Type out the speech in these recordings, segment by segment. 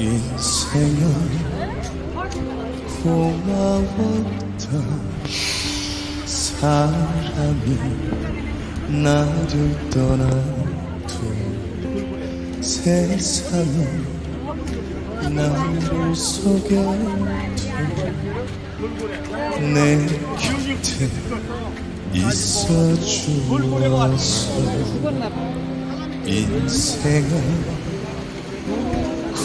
인생은 고마웠다 사람이 나를 떠나도 세상은 나를 속여도 내 곁에 있어 주어서 인생은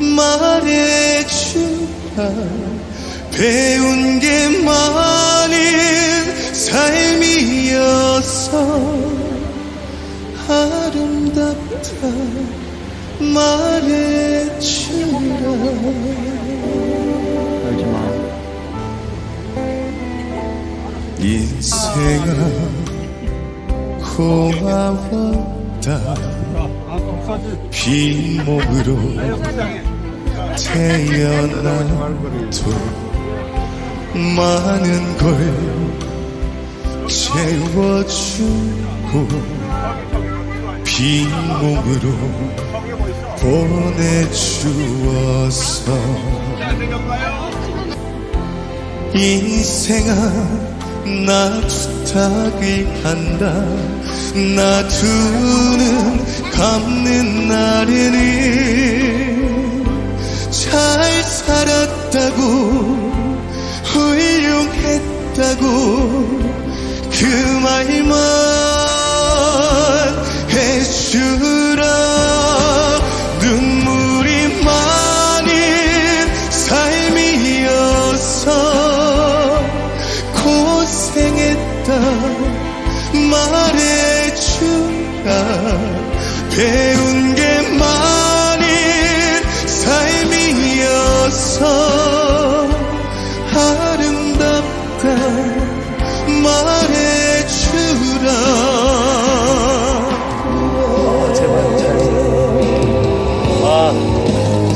말해주라. 배운 게 많은 삶이어서 아름답다. 말해주라. 인생아 고마웠다 빈몸으로 태어나도 많은 걸 채워주고 빈몸으로 보내주어서 인생아 나 부탁을 한다. 나두눈 감는 날에는 잘 살았다고 훌륭했다고 그 말만 배운 게 많은 삶이어서 아름답다 말해주라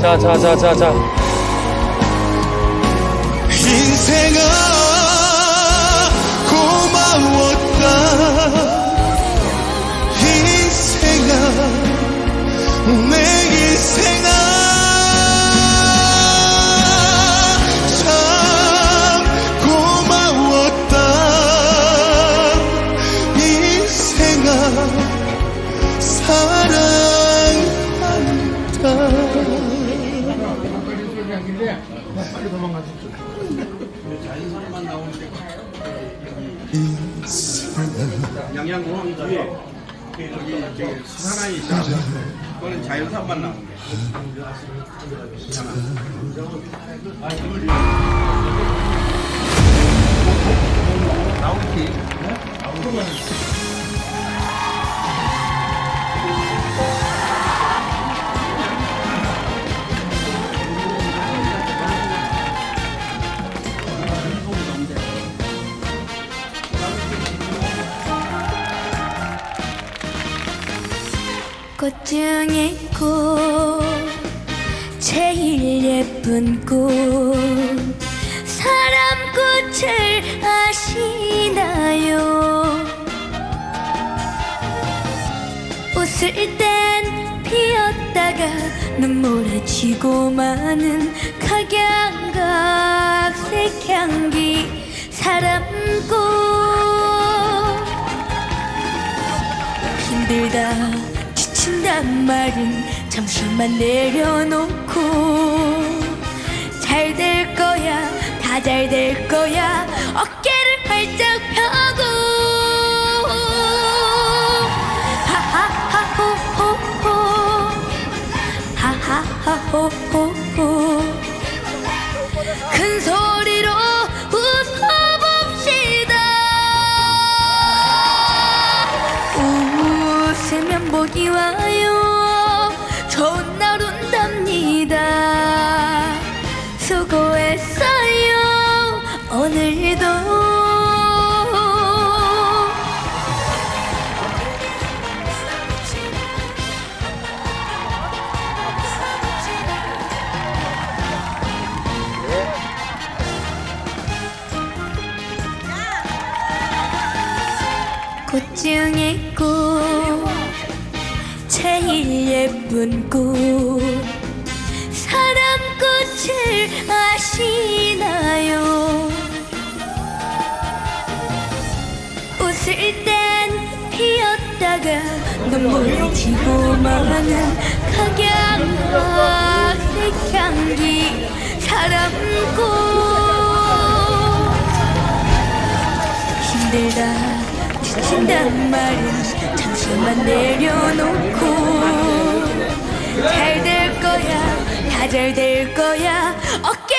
자, 자, 자, 자, 자. 인생 사랑한다 인생아 양양공항 뒤에 그 저기 저기 사나이 있잖아. 그거는 자연산만 나오는 게. 꽃 중에 꽃 제일 예쁜 꽃. 사람 꽃을 아시나요? 웃을 땐 피었다가 눈물에 지고 마는 각양 한 말은 잠시만 내려놓고 잘 될 거야 다 잘 될 거야. 어깨를 활짝 펴고. 하하하호호호. 하하하호호호. 큰 소리로 웃어봅시다. 웃으면 목이 와요. 중에 꽃 제일 예쁜 꽃 사랑꽃을 아시나요? 웃을 땐 피었다가 눈물이 지고 마는 각양과 색향기. 사랑꽃. 힘들다 지친단 말은 잠시만 내려놓고 잘 될 거야 다 잘 될 거야. 어깨